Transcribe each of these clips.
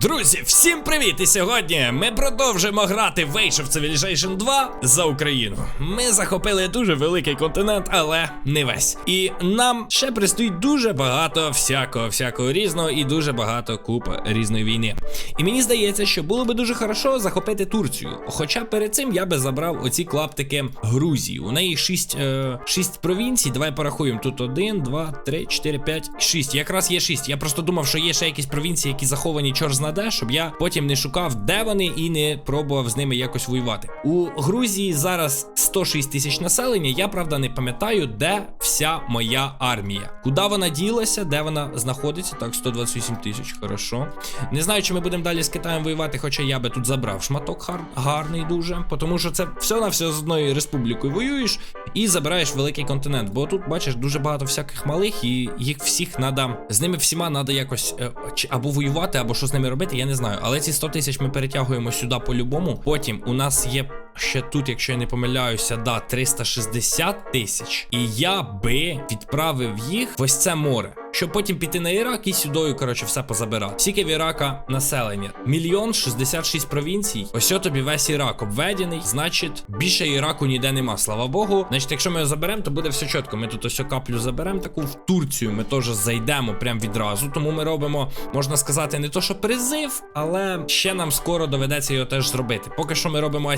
Друзі, всім привіт! І сьогодні ми продовжуємо грати в Age of Civilization 2 за Україну. Ми захопили дуже великий континент, але не весь. І нам ще предстоїть дуже багато всякого, всякого різного і дуже багато купа різної війни. І мені здається, що було би дуже хорошо захопити Турцію. Хоча перед цим я би забрав оці клаптики Грузії. У неї 6, е, 6 провінцій. Давай порахуємо. Тут 1, 2, 3, 4, 5, 6. Якраз є 6. Я просто думав, що є ще якісь провінції, які заховані чор знаде, щоб я потім не шукав, де вони, і не пробував з ними якось воювати. У Грузії зараз 106 тисяч населення. Я правда не пам'ятаю, де вся моя армія. Куди вона ділася, де вона знаходиться? Так, 128 тисяч, хорошо. Не знаю, чи ми будемо далі з Китаєм воювати, хоча я би тут забрав шматок гар... гарний дуже. Тому що це все на все з одною республікою воюєш і забираєш великий континент. Бо тут бачиш дуже багато всяких малих, і їх всіх треба. З ними всіма треба якось е, або воювати, або що ними робити, я не знаю. Але ці 100 тисяч ми перетягуємо сюди по-любому. Потім у нас є. Ще тут, якщо я не помиляюся, да, 360 тисяч. І я би відправив їх в ось це море. Щоб потім піти на Ірак і сюдою, коротше, все позабирати. Скільки в Ірака населення? Мільйон 66 провінцій. Ось о тобі весь Ірак обведений. Значить, більше Іраку ніде нема. Слава Богу. Значить, якщо ми його заберемо, то буде все чітко. Ми тут ось каплю заберемо таку в Турцію. Ми теж зайдемо прямо відразу. Тому ми робимо, можна сказати, не то, що призив, але ще нам скоро доведеться його теж зробити. Поки що ми робимо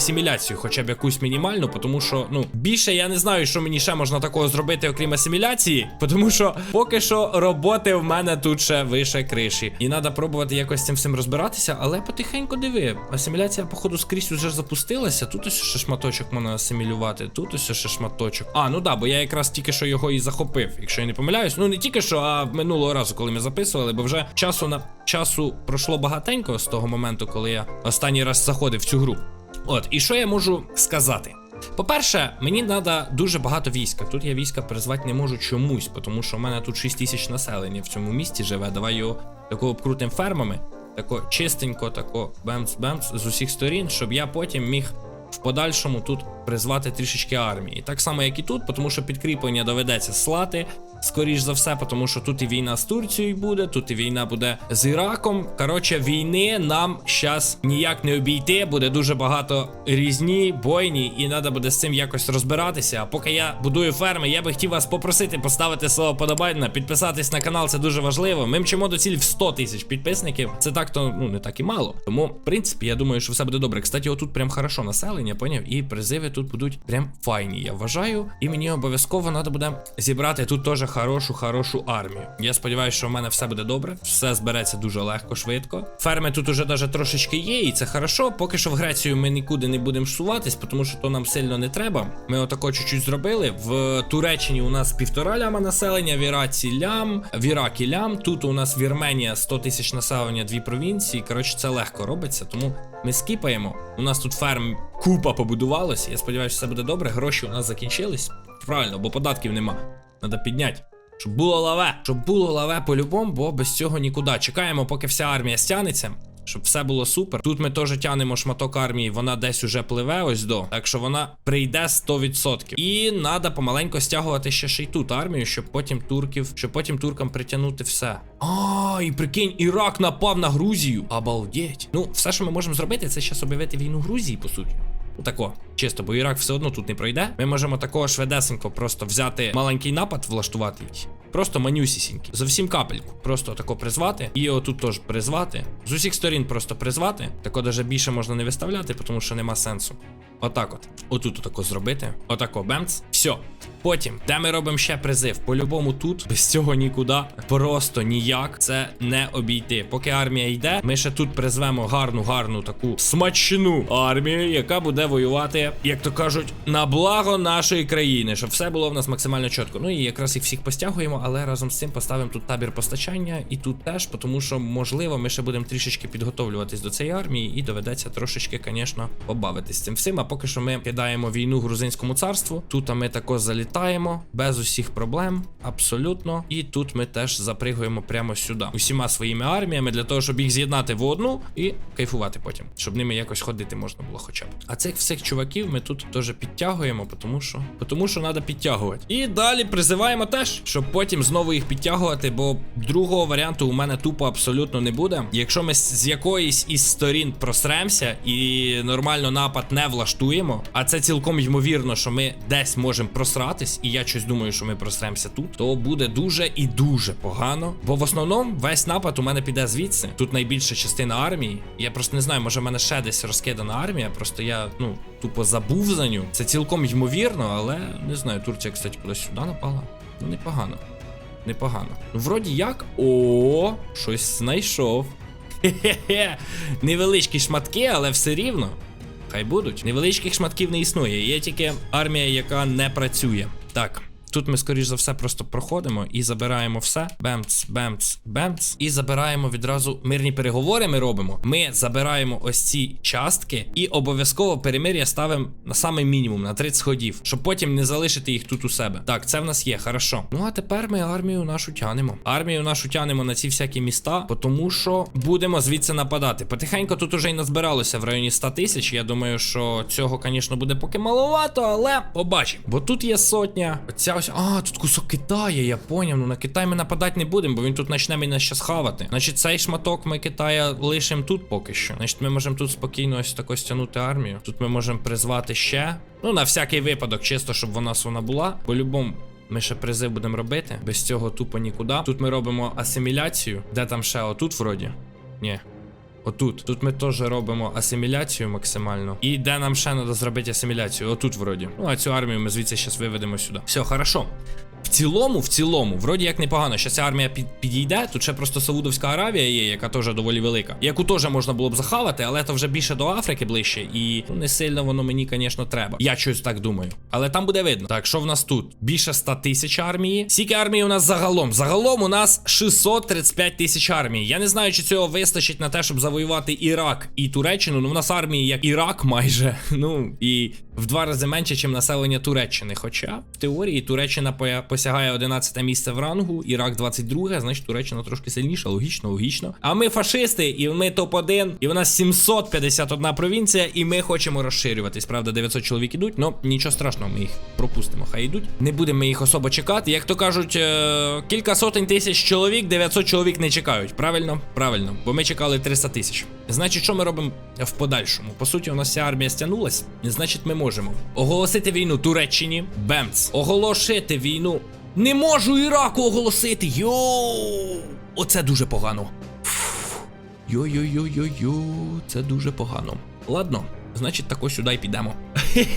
асиміляцію, хоча б якусь мінімальну, тому що, ну, більше я не знаю, що мені ще можна такого зробити, окрім асиміляції, тому що поки що роботи в мене тут ще вище криші. І треба пробувати якось цим всім розбиратися, але потихеньку диви. Асиміляція, походу, скрізь уже запустилася. Тут ось ще шматочок можна асимілювати, тут ось ще шматочок. А, ну да, бо я якраз тільки що його і захопив, якщо я не помиляюсь. Ну не тільки що, а минулого разу, коли ми записували, бо вже часу на часу пройшло багатенько з того моменту, коли я останній раз заходив в цю гру. От, і що я можу сказати? По-перше, мені треба дуже багато війська. Тут я війська призвати не можу чомусь, тому що в мене тут 6 тисяч населення в цьому місті живе. Давай його тако обкрутим фермами, тако чистенько, тако бемц-бемц з усіх сторін, щоб я потім міг в подальшому тут призвати трішечки армії. Так само, як і тут, тому що підкріплення доведеться слати. Скоріш за все, тому що тут і війна з Турцією буде, тут і війна буде з Іраком. Коротше, війни нам щас ніяк не обійти. Буде дуже багато різні бойні, і треба буде з цим якось розбиратися. А поки я будую ферми, я би хотів вас попросити поставити слово подобайна, підписатись на канал, це дуже важливо. Ми мчимо до цілі в 100 тисяч підписників. Це так то ну не так і мало. Тому, в принципі, я думаю, що все буде добре. Кстати, отут прям хорошо населення, поняв? І призиви тут будуть прям файні, я вважаю. І мені обов'язково треба буде зібрати тут теж хорошу, хорошу армію. Я сподіваюся, що в мене все буде добре, все збереться дуже легко, швидко. Ферми тут уже даже трошечки є, і це хорошо. Поки що в Грецію ми нікуди не будемо суватись, тому що то нам сильно не треба. Ми отако чуть-чуть зробили. В Туреччині у нас півтора ляма населення, в Іраці лям, в Іракі лям. Тут у нас Вірменія 100 тисяч населення, дві провінції. Коротше, це легко робиться, тому ми скіпаємо. У нас тут ферм купа побудувалося. Я сподіваюся, все буде добре. Гроші у нас закінчились. Правильно, бо податків нема. Треба підняти. Щоб було лаве. Щоб було лаве по-любому, бо без цього нікуди. Чекаємо, поки вся армія стягнеться. Щоб все було супер. Тут ми теж тянемо шматок армії, вона десь уже пливе ось до. Так що вона прийде 100%. І треба помаленько стягувати ще ще й тут армію, щоб потім турків, щоб потім туркам притягнути все. А, і прикинь, Ірак напав на Грузію. Обалдеть. Ну, все, що ми можемо зробити, це зараз об'явити війну Грузії, по суті. Тако, чисто, бо Ірак все одно тут не пройде. Ми можемо такого шведесенько просто взяти маленький напад, влаштувати їх. Просто манюсісінький. Зовсім капельку. Просто тако призвати. І отут теж призвати. З усіх сторін просто призвати. Тако даже більше можна не виставляти, тому що нема сенсу. Отак от. Отут отако зробити. Отако бемц. Все. Потім, де ми робимо ще призив? По-любому тут, без цього нікуди. Просто ніяк це не обійти. Поки армія йде, ми ще тут призвемо гарну, гарну таку смачну армію, яка буде воювати, як то кажуть, на благо нашої країни, щоб все було в нас максимально чітко. Ну і якраз їх всіх постягуємо, але разом з цим поставимо тут табір постачання і тут теж, тому що, можливо, ми ще будемо трішечки підготовлюватись до цієї армії, і доведеться трошечки, звісно, побавитись цим всім. Поки що ми кидаємо війну грузинському царству. Тут ми тако залітаємо без усіх проблем, абсолютно. І тут ми теж запригуємо прямо сюди. Усіма своїми арміями для того, щоб їх з'єднати в одну і кайфувати потім, щоб ними якось ходити можна було хоча б. А цих всіх чуваків ми тут теж підтягуємо, тому що тому що треба підтягувати. І далі призиваємо теж, щоб потім знову їх підтягувати, бо другого варіанту у мене тупо абсолютно не буде. Якщо ми з якоїсь із сторін просремся і нормально напад не влаштуємо, а це цілком ймовірно, що ми десь можемо просратись, і я щось думаю, що ми просремся тут, то буде дуже і дуже погано. Бо в основному весь напад у мене піде звідси. Тут найбільша частина армії. Я просто не знаю, може в мене ще десь розкидана армія. Просто я ну тупо забув за ню. Це цілком ймовірно, але не знаю. Турція, кстати, кудись сюди напала. Ну непогано. Непогано. Ну, вроді як. О, щось знайшов. Хе-хе-хе. Невеличкі шматки, але все рівно. Хай будуть. Невеличких шматків не існує. Є тільки армія, яка не працює. Так. Тут ми, скоріш за все, просто проходимо і забираємо все. Бемц, бемц, бемц. І забираємо відразу мирні переговори. Ми робимо. Ми забираємо ось ці частки і обов'язково перемир'я ставимо на самий мінімум, на 30 ходів, щоб потім не залишити їх тут у себе. Так, це в нас є, хорошо. Ну а тепер ми армію нашу тянемо. Армію нашу тянемо на ці всякі міста, тому що будемо звідси нападати. Потихеньку тут уже й назбиралося в районі 100 тисяч. Я думаю, що цього, звісно, буде поки маловато, але побачимо. Бо тут є сотня. Оця ось. А, тут кусок Китая, я поняв. Ну на Китай ми нападати не будемо, бо він тут почне мене ще схавати. Значить, цей шматок ми Китая лишимо тут поки що. Значить, ми можемо тут спокійно ось тако стягнути армію. Тут ми можемо призвати ще. Ну, на всякий випадок, чисто, щоб вона вона була. По-любому. Ми ще призив будемо робити. Без цього тупо нікуди. Тут ми робимо асиміляцію. Де там ще? Отут вроді? Ні. Отут. Тут ми теж робимо асиміляцію максимально. І де нам ще треба зробити асиміляцію? Отут вроді. Ну, а цю армію ми звідси зараз виведемо сюди. Все, хорошо. В цілому, в цілому, вроді як непогано. Щас ця армія під, підійде. Тут ще просто Саудовська Аравія є, яка теж доволі велика. Яку теж можна було б захавати, але це вже більше до Африки ближче. І ну, не сильно воно мені, звісно, треба. Я щось так думаю. Але там буде видно. Так, що в нас тут? Більше 100 тисяч армії. Скільки армії у нас загалом? Загалом у нас 635 тисяч армії. Я не знаю, чи цього вистачить на те, щоб завоювати Ірак і Туреччину. Ну, в нас армії як Ірак майже. Ну і в два рази менше, ніж населення Туреччини. Хоча в теорії Туреччина посягає 11 місце в рангу, Ірак 22, значить Туреччина трошки сильніша, логічно, логічно. А ми фашисти, і ми топ-1, і в нас 751 провінція, і ми хочемо розширюватись. Правда, 900 чоловік ідуть, але нічого страшного, ми їх пропустимо. Хай йдуть. Не будемо їх особо чекати. Як то кажуть, е- кілька сотень тисяч чоловік, 900 чоловік не чекають. Правильно? Правильно, бо ми чекали 300 тисяч. Значить, що ми робимо в подальшому? По суті, у нас вся армія стягнулась, значить, ми можемо оголосити війну Туреччині. Бемц. Оголошити війну. Не можу Іраку оголосити. Йоу! Оце дуже погано. Йо-йо-йо-йо-йо, це дуже погано. Ладно, значить, тако сюди й підемо.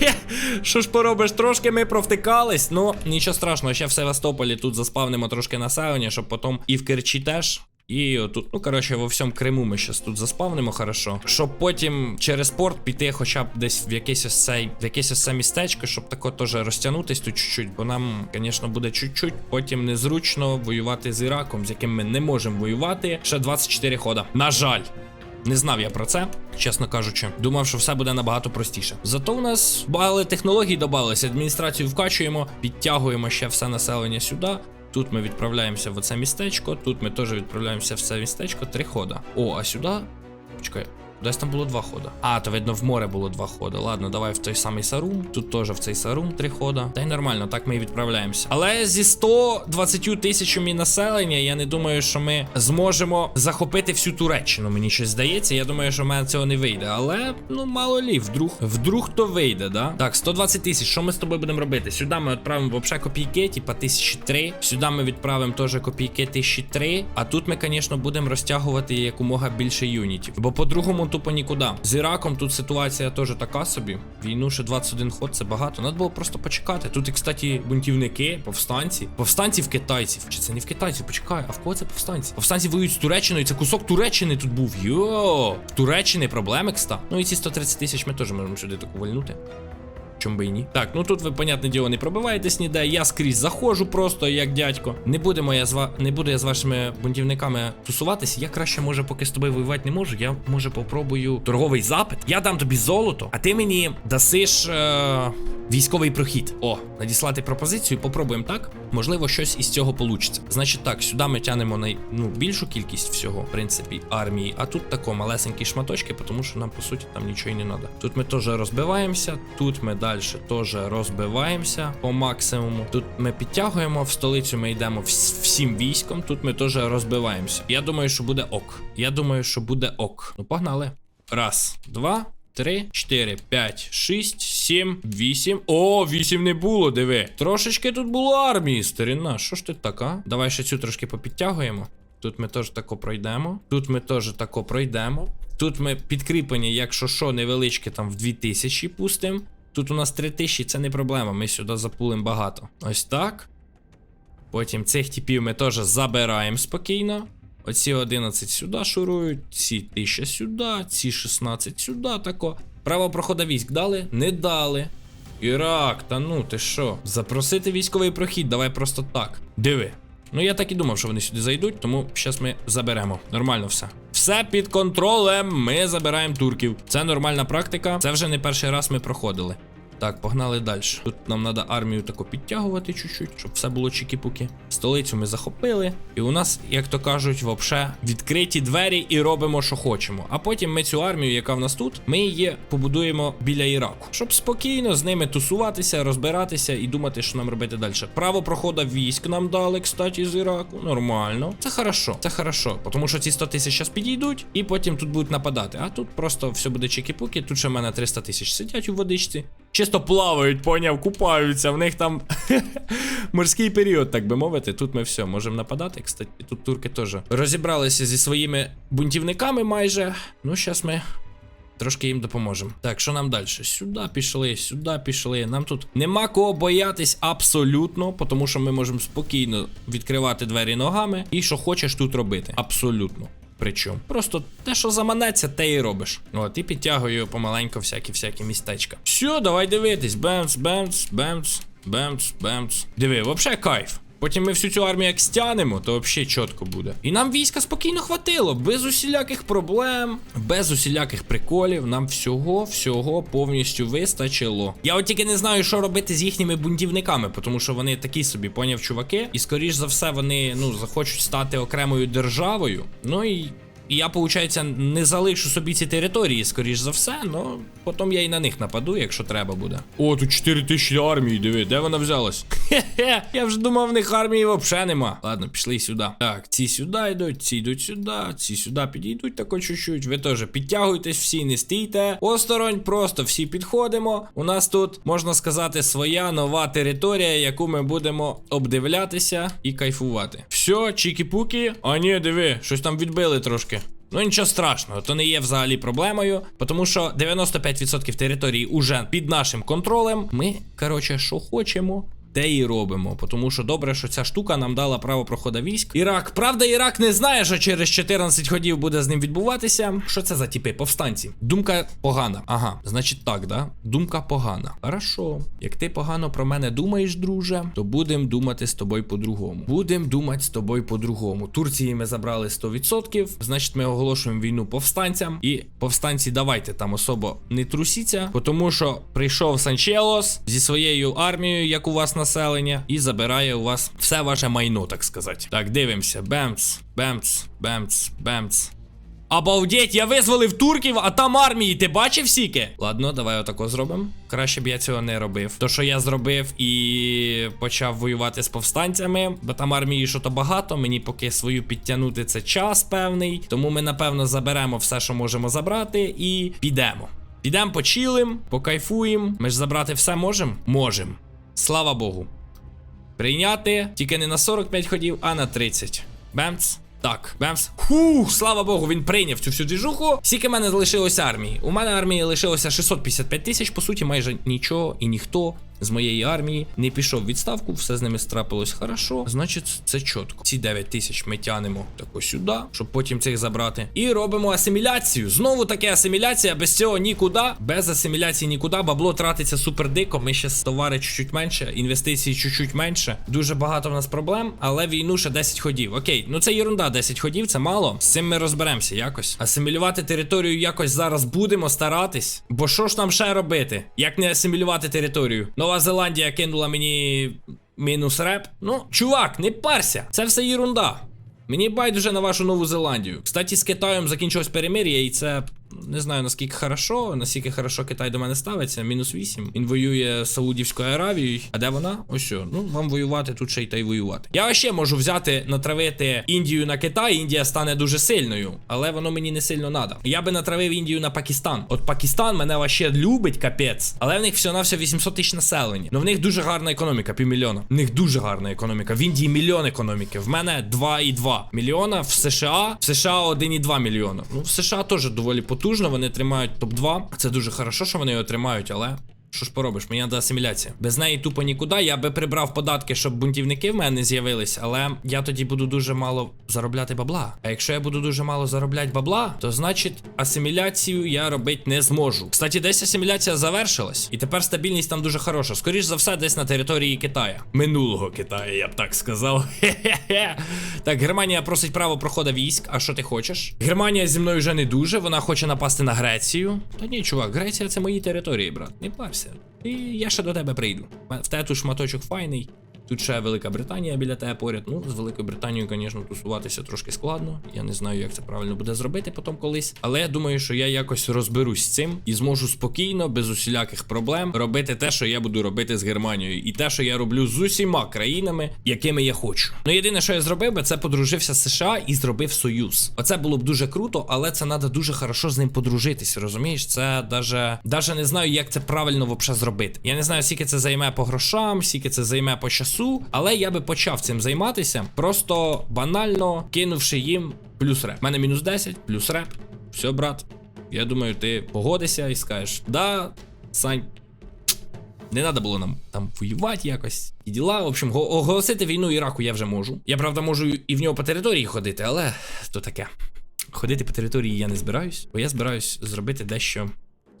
Що ж поробиш, трошки ми провтикались, ну нічого страшного, ще в Севастополі тут заспавнимо трошки населення, щоб потім і в Керчі теж. І отут, ну коротше, во всьому Криму ми щас тут заспавнимо хорошо. Щоб потім через порт піти, хоча б десь в якесь ось цей, в якесь ось це містечко, щоб тако теж розтягнутись тут чуть-чуть, бо нам, звісно, буде чуть-чуть потім незручно воювати з Іраком, з яким ми не можемо воювати. Ще 24 хода. На жаль. Не знав я про це, чесно кажучи. Думав, що все буде набагато простіше. Зато у нас багато технологій додалися. Адміністрацію вкачуємо, підтягуємо ще все населення сюди. Тут ми відправляємося в це містечко. Тут ми теж відправляємося в це містечко. Три хода. О, а сюди. Почекай. Десь там було два хода. А, то видно, в море було два хода. Ладно, давай в той самий Сарум. Тут теж в цей Сарум три хода. Та й нормально, так ми і відправляємося. Але зі 120 тисячами населення, я не думаю, що ми зможемо захопити всю Туреччину. Мені щось здається. Я думаю, що в мене цього не вийде. Але ну мало лі, вдруг, вдруг то вийде, да? Так, 120 тисяч. Що ми з тобою будемо робити? Сюди ми відправимо взагалі копійки, типа тисячі три. Сюди ми відправимо теж копійки тисячі три. А тут ми, звісно, будемо розтягувати якомога більше юнітів. Бо по-другому тупо нікуди. З Іраком тут ситуація теж така собі. Війну ще 21 ход, це багато. Надо було просто почекати. Тут, і, кстати, бунтівники, повстанці. Повстанців китайців. Чи це не в китайців? Почекай, а в кого це повстанці? Повстанці воюють з Туреччиною. Це кусок Туреччини тут був. Йо! В Туреччини проблеми, кста. Ну і ці 130 тисяч ми теж можемо сюди таку вальнути. Чом би і ні? Так, ну тут ви, понятне діло, не пробиваєтесь ніде. Я скрізь заходжу просто як дядько. Не будемо я з ва... не буду я з вашими бунтівниками тусуватися. Я краще, може, поки з тобою воювати не можу. Я може попробую торговий запит. Я дам тобі золото, а ти мені дасиш е... військовий прохід. О, надіслати пропозицію. Попробуємо так. Можливо, щось із цього получиться. Значить, так, сюди ми тянемо на ну, більшу кількість всього, в принципі, армії. А тут тако малесенькі шматочки, тому що нам по суті там нічого і не треба. Тут ми теж розбиваємося, тут ми далі теж розбиваємося по максимуму. Тут ми підтягуємо, в столицю ми йдемо всім військом. Тут ми теж розбиваємося. Я думаю, що буде ок. Я думаю, що буде ок. Ну, погнали. Раз, два. Три, чотири, п'ять, шість, сім, вісім. О, вісім не було, диви. Трошечки тут було армії, старина. Що ж ти така? Давай ще цю трошки попідтягуємо. Тут ми теж тако пройдемо. Тут ми теж тако пройдемо. Тут ми підкріплені, якщо що, невеличке там в 2000 пустимо. Тут у нас 3000, це не проблема. Ми сюди запулимо багато. Ось так. Потім цих типів ми теж забираємо спокійно. Оці 11 сюди шурують, ці 1000 сюди, ці 16 сюди тако. Право проходу військ дали? Не дали. Ірак, та ну ти що? Запросити військовий прохід, давай просто так. Диви. Ну я так і думав, що вони сюди зайдуть, тому зараз ми заберемо. Нормально все. Все під контролем. Ми забираємо турків. Це нормальна практика. Це вже не перший раз ми проходили. Так, погнали далі. Тут нам треба армію тако підтягувати чуть-чуть, щоб все було чікі-пуки. Столицю ми захопили. І у нас, як то кажуть, вообще відкриті двері і робимо, що хочемо. А потім ми цю армію, яка в нас тут, ми її побудуємо біля Іраку, щоб спокійно з ними тусуватися, розбиратися і думати, що нам робити далі. Право проходу військ нам дали, кстати, з Іраку. Нормально. Це хорошо, це хорошо. Тому що ці 100 тисяч зараз підійдуть, і потім тут будуть нападати. А тут просто все буде чікі-пуки. Тут ще в мене 300 тисяч сидять у водичці. Чисто плавають, поняв, купаються. В них там морський період, так би мовити. Тут ми все можемо нападати. Кстати, тут турки теж розібралися зі своїми бунтівниками майже. Ну, зараз ми. Трошки їм допоможемо. Так, що нам далі? Сюди пішли, сюди пішли. Нам тут нема кого боятись абсолютно, тому що ми можемо спокійно відкривати двері ногами і що хочеш тут робити. Абсолютно. Причому просто те, що заманеться, те і робиш. От, і підтягую помаленько всякі-всякі містечка. Все, давай дивитись. Бемц, бемц, бемц, бемц, бемц. Диви, взагалі кайф. Потім ми всю цю армію як стянемо, то взагалі чітко буде. І нам війська спокійно хватило, без усіляких проблем, без усіляких приколів. Нам всього, всього повністю вистачило. Я от тільки не знаю, що робити з їхніми бунтівниками, тому що вони такі собі, поняв, чуваки. І скоріш за все, вони ну захочуть стати окремою державою. Ну і. І я, виходить, не залишу собі ці території, скоріш за все, ну потім я і на них нападу, якщо треба буде. О, тут 4 тисячі армії, диви, де вона взялась? Хе-хе, я вже думав, в них армії взагалі нема. Ладно, пішли сюди. Так, ці сюди йдуть, ці йдуть сюди, ці сюди підійдуть тако чуть-чуть. Ви теж підтягуйтесь, всі не стійте. Осторонь, просто всі підходимо. У нас тут, можна сказати, своя нова територія, яку ми будемо обдивлятися і кайфувати. Все, чікі-пуки. А ні, диви, щось там відбили трошки. Ну нічого страшного, то не є взагалі проблемою, тому що 95% території уже під нашим контролем. Ми, коротше, що хочемо. Те і робимо, тому що добре, що ця штука нам дала право проходу військ. Ірак, правда, Ірак не знає, що через 14 ходів буде з ним відбуватися. Що це за типи? Повстанці? Думка погана. Ага, значить так, да? Думка погана. Хорошо. Як ти погано про мене думаєш, друже, то будемо думати з тобою по-другому. Будемо думати з тобою по-другому. Турції ми забрали 100%, значить, ми оголошуємо війну повстанцям. І повстанці, давайте там особо не трусіться, тому що прийшов Санчелос зі своєю армією, як у вас населення, і забирає у вас все ваше майно, так сказати. Так, дивимося. Бемц, бемц, бемц, бемц. Обалдеть, я визволив турків, а там армії, ти бачив сіки? Ладно, давай отако зробимо. Краще б я цього не робив. То, що я зробив і почав воювати з повстанцями, бо там армії що то багато, мені поки свою підтягнути це час певний. Тому ми, напевно, заберемо все, що можемо забрати, і підемо. Підемо почилим, покайфуємо. Ми ж забрати все можемо? Можемо. Слава Богу. Прийняти тільки не на 45 ходів, а на 30. Бемц. Так, бемс. Хух, слава Богу, він прийняв цю всю двіжуху. Скільки в мене залишилося армії? У мене армії лишилося 655 тисяч, по суті, майже нічого і ніхто з моєї армії не пішов відставку, все з ними страпилось хорошо. Значить, це чітко. Ці 9 тисяч ми тянемо тако сюди, щоб потім цих забрати. І робимо асиміляцію. Знову таке асиміляція, без цього нікуди. Без асиміляції нікуди. Бабло тратиться супер дико. Ми ще товари чуть-чуть менше, інвестиції чуть-чуть менше. Дуже багато в нас проблем, але війну ще 10 ходів. Окей, ну це єрунда, 10 ходів, це мало. З цим ми розберемося якось. Асимілювати територію якось зараз будемо старатись. Бо що ж нам ще робити? Як не асимілювати територію? Нова Зеландія кинула мені мінус реп. Ну, чувак, не парся. Це все єрунда. Мені байдуже на вашу Нову Зеландію. Кстати, з Китаєм закінчилось перемир'я, і це не знаю наскільки хорошо, наскільки хорошо Китай до мене ставиться. Мінус 8. Він воює з Саудівською Аравією. А де вона? Ось що. Ну, вам воювати тут ще й та й воювати. Я ще можу взяти, натравити Індію на Китай. Індія стане дуже сильною, але воно мені не сильно надо. Я би натравив Індію на Пакистан. От Пакистан мене ваще любить, капець. Але в них всього на все 800 тисяч населення. Ну в них дуже гарна економіка, півмільйона. В них дуже гарна економіка. В Індії мільйон економіки. В мене 2,2 мільйона. В США в США 1,2 мільйона. Ну в США теж доволі потужно. Вони тримають топ 2 Це дуже хорошо, що вони його тримають, але. Що ж поробиш, мені треба асиміляція. Без неї тупо нікуди. Я би прибрав податки, щоб бунтівники в мене не з'явились, але я тоді буду дуже мало заробляти бабла. А якщо я буду дуже мало заробляти бабла, то значить асиміляцію я робити не зможу. Кстати, десь асиміляція завершилась, і тепер стабільність там дуже хороша. Скоріш за все, десь на території Китая. Минулого Китаю, я б так сказав. Хе-хе-хе. Так, Германія просить право проходу військ. А що ти хочеш? Германія зі мною вже не дуже. Вона хоче напасти на Грецію. Та ні, чувак, Греція це мої території, брат. Не парся. І я ще до тебе прийду. В тебе тут шматочок файний. Тут ще Велика Британія біля тебе поряд. Ну, з Великою Британією, звісно, тусуватися трошки складно. Я не знаю, як це правильно буде зробити потім колись. Але я думаю, що я якось розберусь з цим і зможу спокійно, без усіляких проблем, робити те, що я буду робити з Германією, і те, що я роблю з усіма країнами, якими я хочу. Ну, єдине, що я зробив би, це подружився з США і зробив союз. Оце було б дуже круто, але це треба дуже хорошо з ним подружитись. Розумієш, це даже, даже не знаю, як це правильно вообще зробити. Я не знаю, скільки це займе по грошам, скільки це займе по часу, але я би почав цим займатися, просто банально кинувши їм плюс реп. У мене мінус 10, плюс реп. Все, брат. Я думаю, ти погодишся і скажеш: да, Сань. Не треба було нам там воювати якось. І діла. В общем, оголосити війну Іраку я вже можу. Я правда можу і в нього по території ходити, але то таке. Ходити по території я не збираюсь, бо я збираюсь зробити дещо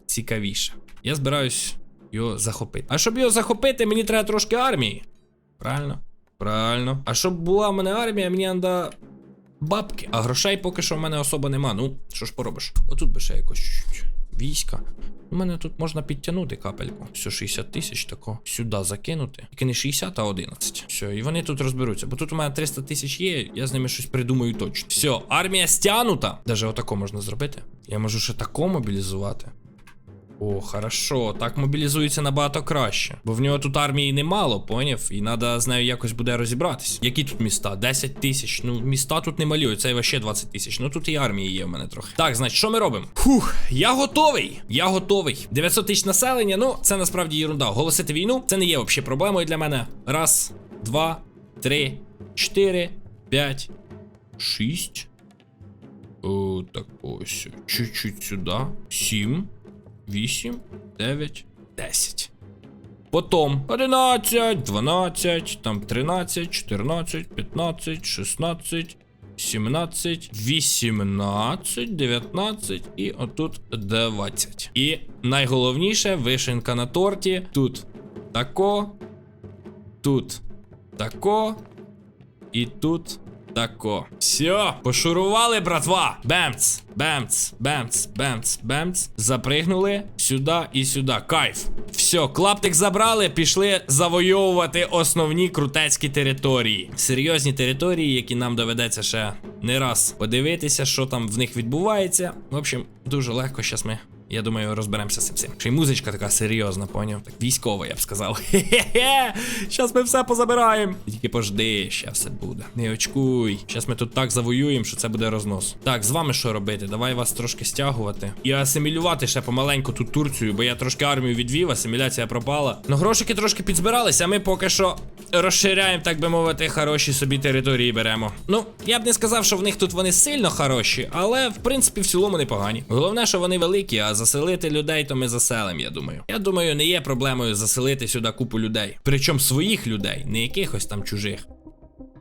цікавіше. Я збираюсь його захопити. А щоб його захопити, мені треба трошки армії. Правильно? Правильно. А щоб була в мене армія, мені треба бабки. А грошей поки що в мене особо нема. Ну, що ж поробиш? Отут би ще якось. Війська. У мене тут можна підтягнути капельку. Все, 60 тисяч тако. Сюди закинути. Тільки не 60, а 11. Все, і вони тут розберуться. Бо тут у мене 300 тисяч є, я з ними щось придумаю точно. Все, армія стянута. Даже отако можна зробити. Я можу ще тако мобілізувати. О, хорошо, так мобілізується набагато краще. Бо в нього тут армії немало, поняв? І треба з нею якось буде розібратись. Які тут міста? 10 тисяч. Ну, міста тут не малюють, це ще 20 тисяч. Ну тут і армії є в мене трохи. Так, значить, що ми робимо? Фух, я готовий. Я готовий. 900 тисяч населення, ну це насправді ерунда. Оголосити війну це не є взагалі проблемою для мене. Раз, два, три, чотири, п'ять, шість. О, так ось. Чуть-чуть сюди. Сім. 8, 9, 10. Потом 11, 12, там 13, 14, 15, 16, 17, 18, 19 і отут 20. І найголовніше вишенка на торті. Тут тако, тут тако, і тут тако. Все, пошурували, братва. Бемц, бемц, бемц, бемц, бемц. Запригнули сюди і сюди. Кайф. Все, клаптик забрали, пішли завойовувати основні крутецькі території. Серйозні території, які нам доведеться ще не раз подивитися, що там в них відбувається. В общем, дуже легко. Щас ми. Я думаю, розберемося з цим. Ще й музичка така серйозна, поняв? Так військова, я б сказав. Хе-хе-хе. Щас ми все позабираємо. Тільки пожди, ще все буде. Не очкуй. Щас ми тут так завоюємо, що це буде рознос. Так, з вами що робити? Давай вас трошки стягувати. І асимілювати ще помаленьку тут Турцію, бо я трошки армію відвів, асиміляція пропала. Ну грошики трошки підзбиралися, а ми поки що розширяємо, так би мовити, хороші собі території беремо. Ну, я б не сказав, що в них тут вони сильно хороші, але в принципі в цілому непогані. Головне, що вони великі, а заселити людей, то ми заселимо, я думаю. Я думаю, не є проблемою заселити сюди купу людей. Причому своїх людей, не якихось там чужих.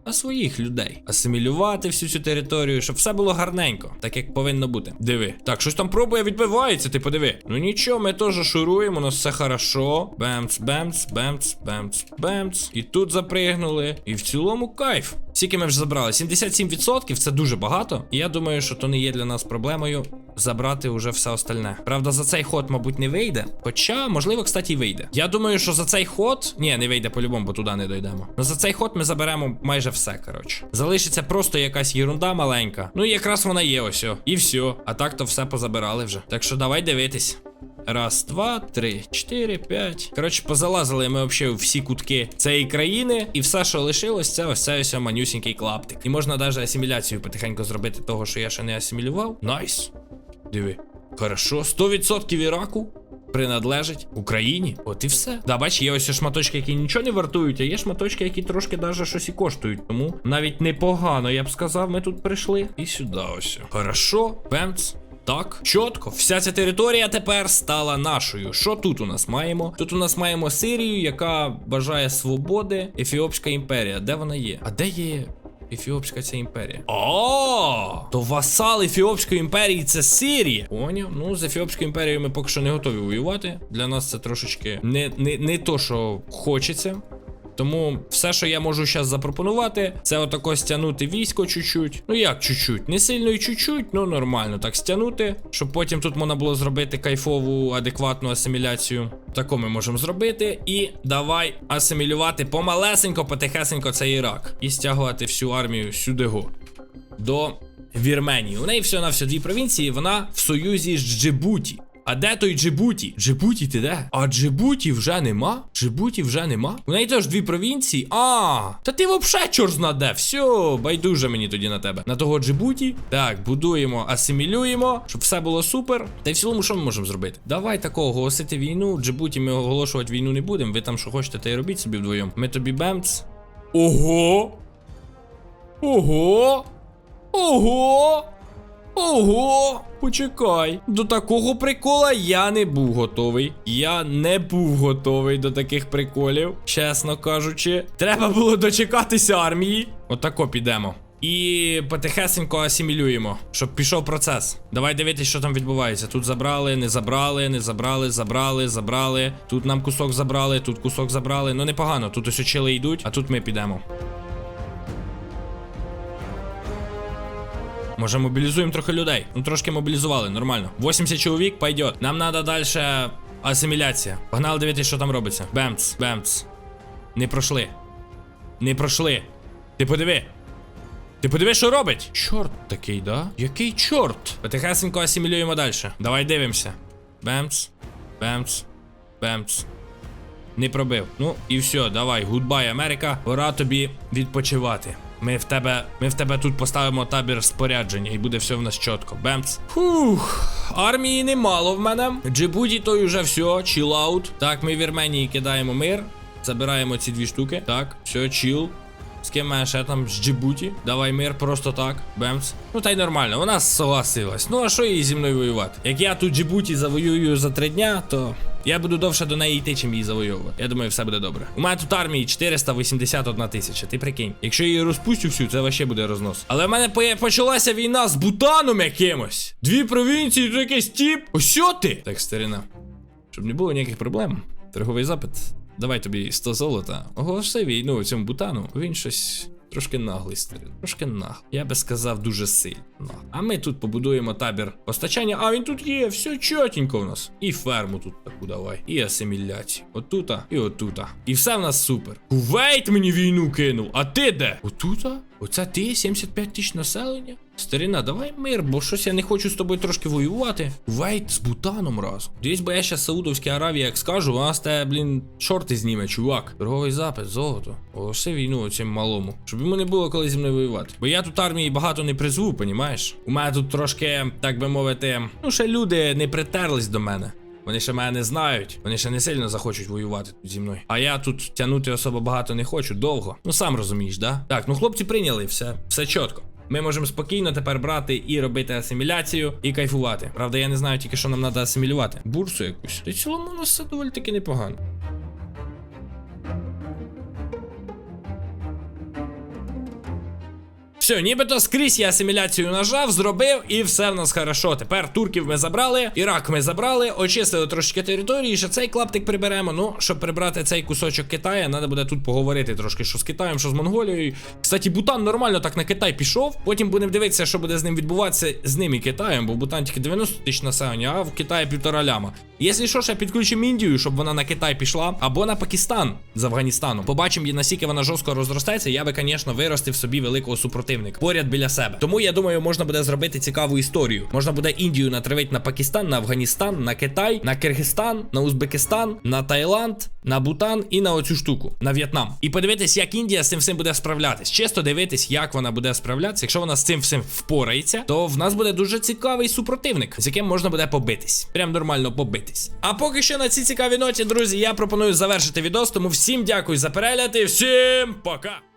А своїх людей асимілювати всю цю територію, щоб все було гарненько, так як повинно бути. Диви. Так, щось там пробує, відбивається, ти подиви. Ну нічого, ми теж шуруємо, у нас все хорошо. Бемц, бемц, бемц, бемц, бемц. І тут запригнули. І в цілому кайф. Скільки ми вже забрали? 77% це дуже багато. І я думаю, що то не є для нас проблемою забрати уже все остальне. Правда, за цей ход, мабуть, не вийде. Хоча, можливо, кстати, і вийде. Я думаю, що за цей ход. Ні, не вийде по-любому, бо туди не дойдемо. Ну за цей ход ми заберемо майже все, коротше. Залишиться просто якась єрунда маленька. Ну і якраз вона є ось. о. І все. А так то все позабирали вже. Так що давай дивитись. Раз, два, три, чотири, п'ять. Коротше, позалазили ми взагалі всі кутки цієї країни, і все, що лишилось, це ось цей ось манюсінький клаптик. І можна навіть асиміляцію потихеньку зробити того, що я ще не асимілював. Найс. Диви. Хорошо, 100% Іраку принадлежить Україні. От і все. Да, бач, є ось шматочки, які нічого не вартують, а є шматочки, які трошки даже щось і коштують. Тому навіть непогано, я б сказав, ми тут прийшли. І сюди ось. Хорошо, пемц. Так, чітко, вся ця територія тепер стала нашою. Що тут у нас маємо? Тут у нас маємо Сирію, яка бажає свободи. Ефіопська імперія. Де вона є? А де є Ефіопська ця імперія. О, то васал Ефіопської імперії це Сирія. Поняв? Ну, з Ефіопською імперією ми поки що не готові воювати. Для нас це трошечки не, не, не то, що хочеться. Тому все, що я можу зараз запропонувати, це отако стягнути військо чуть-чуть. Ну як чуть-чуть? Не сильно і чуть-чуть, ну нормально так стягнути, щоб потім тут можна було зробити кайфову, адекватну асиміляцію. Тако ми можемо зробити. І давай асимілювати помалесенько, потихесенько цей Ірак. І стягувати всю армію сюди го. До Вірменії. У неї всього на все дві провінції, вона в союзі з Джибуті. А де той Джибуті? Джибуті ти де? А Джибуті вже нема? Джибуті вже нема? У неї теж дві провінції. А, та ти вообще чорт знаде. Все, байдуже мені тоді на тебе. На того Джибуті. Так, будуємо, асимілюємо, щоб все було супер. Та й в цілому, що ми можемо зробити? Давай такого оголосити війну. Джибуті ми оголошувати війну не будемо. Ви там що хочете, та й робіть собі вдвоєм. Ми тобі бемц. Ого! Ого! Ого! Ого! Почекай. До такого прикола я не був готовий. Я не був готовий до таких приколів, чесно кажучи. Треба було дочекатися армії. Отако підемо. І потихесенько асимілюємо, щоб пішов процес. Давай дивитись, що там відбувається. Тут забрали, не забрали, не забрали, забрали, забрали. Тут нам кусок забрали, тут кусок забрали. Ну непогано. Тут ось очили йдуть, а тут ми підемо. Може, мобілізуємо трохи людей. Ну, трошки мобілізували, нормально. 80 чоловік пойдет. Нам треба далі асиміляція. Погнали дивитися, що там робиться. Бемц, бемц. Не пройшли. Не пройшли. Ти подиви. Ти подиви, що робить? Чорт такий, да? Який чорт? Потихесенько асимілюємо далі. Давай дивимося. Бемц, бемц, бемц. Не пробив. Ну і все, давай, гудбай, Америка. Пора тобі відпочивати. Ми в тебе, ми в тебе тут поставимо табір спорядження і буде все в нас чітко. Бемц. Фух, армії немало в мене. Джибуті той уже все, чілаут. Так, ми в Вірменії кидаємо мир. Забираємо ці дві штуки. Так, все, чіл. З ким мене ще там з Джибуті? Давай мир просто так. Бемц. Ну та й нормально, вона согласилась. Ну а що їй зі мною воювати? Як я тут Джибуті завоюю за три дня, то я буду довше до неї йти, чим її завоювати. Я думаю, все буде добре. У мене тут армії 481 тисяча. Ти прикинь. Якщо я її розпустю всю, це вообще буде рознос. Але в мене почалася війна з Бутаном якимось. Дві провінції, тут якийсь тіп. Ось ти? Так, старина. Щоб не було ніяких проблем. Торговий запит. Давай тобі 100 золота. Оголоси війну цьому бутану. Він щось трошки наглий стріл, Трошки наглий. Я би сказав дуже сильно. А ми тут побудуємо табір постачання. А він тут є, все чотенько в нас. І ферму тут таку давай. І асиміляцію. Отута і отута. І все в нас супер. Кувейт мені війну кинув. А ти де? Отута? Оце ти 75 тисяч населення? Старина, давай мир, бо щось я не хочу з тобою трошки воювати. Кувейт з Бутаном разом. Дивись, бо я щас Саудовській Аравії, як скажу, вона з тебе, блін, шорти зніме, чувак. Торговий запит, золото. Оголоси війну оцім малому. Щоб йому не було коли зі мною воювати. Бо я тут армії багато не призву, понімаєш? У мене тут трошки, так би мовити, ну ще люди не притерлись до мене. Вони ще мене не знають. Вони ще не сильно захочуть воювати тут зі мною. А я тут тягнути особо багато не хочу, довго. Ну сам розумієш, да? Так, ну хлопці прийняли все, все чітко. Ми можемо спокійно тепер брати і робити асиміляцію і кайфувати. Правда, я не знаю тільки, що нам треба асимілювати. Бурсу якусь. Та цілому нас все доволі таки непогано. Все, нібито скрізь я асиміляцію нажав, зробив, і все в нас хорошо. Тепер турків ми забрали, Ірак ми забрали, очистили трошки території, ще цей клаптик приберемо. Ну, щоб прибрати цей кусочок Китая, треба буде тут поговорити трошки, що з Китаєм, що з Монголією. Кстати, Бутан нормально так на Китай пішов. Потім будемо дивитися, що буде з ним відбуватися з ним і Китаєм, бо Бутан тільки 90 тисяч населення, а в Китаї півтора ляма. Якщо що, ще підключимо Індію, щоб вона на Китай пішла, або на Пакистан з Афганістану. Побачимо, наскільки вона жорстко розростеться. Я би, звісно, виростив собі великого супротивника поряд біля себе. Тому я думаю, можна буде зробити цікаву історію. Можна буде Індію натравити на Пакистан, на Афганістан, на Китай, на Киргизстан, на Узбекистан, на Таїланд, на Бутан і на оцю штуку, на В'єтнам. І подивитись, як Індія з цим всім буде справлятись. Чисто дивитись, як вона буде справлятися. Якщо вона з цим всім впорається, то в нас буде дуже цікавий супротивник, з яким можна буде побитись. Прям нормально побитись. А поки що на цій цікавій ноті, друзі, я пропоную завершити відос. Тому всім дякую за перегляд і всім пока!